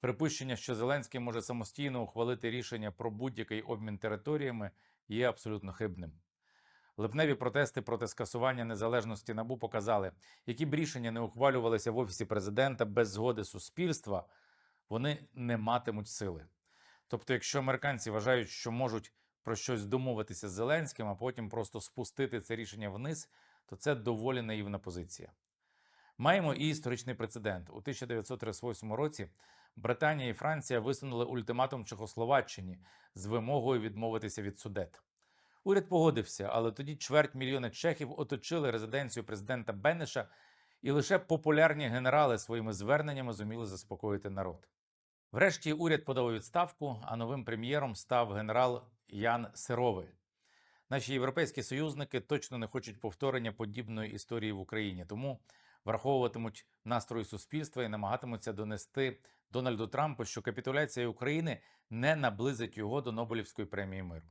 Припущення, що Зеленський може самостійно ухвалити рішення про будь-який обмін територіями, є абсолютно хибним. Липневі протести проти скасування незалежності набу показали, які б рішення не ухвалювалися в офісі президента без згоди суспільства, вони не матимуть сили. Тобто, якщо американці вважають, що можуть про щось домовитися з Зеленським, а потім просто спустити це рішення вниз, то це доволі наївна позиція. Маємо і історичний прецедент. У 1938 році Британія і Франція висунули ультиматум Чехословаччині з вимогою відмовитися від судет. Уряд погодився, але тоді чверть мільйона чехів оточили резиденцію президента Бенеша, і лише популярні генерали своїми зверненнями зуміли заспокоїти народ. Врешті уряд подав відставку, а новим прем'єром став генерал Ян Сирови. Наші європейські союзники точно не хочуть повторення подібної історії в Україні, тому враховуватимуть настрої суспільства і намагатимуться донести Дональду Трампу, що капітуляція України не наблизить його до Нобелівської премії миру.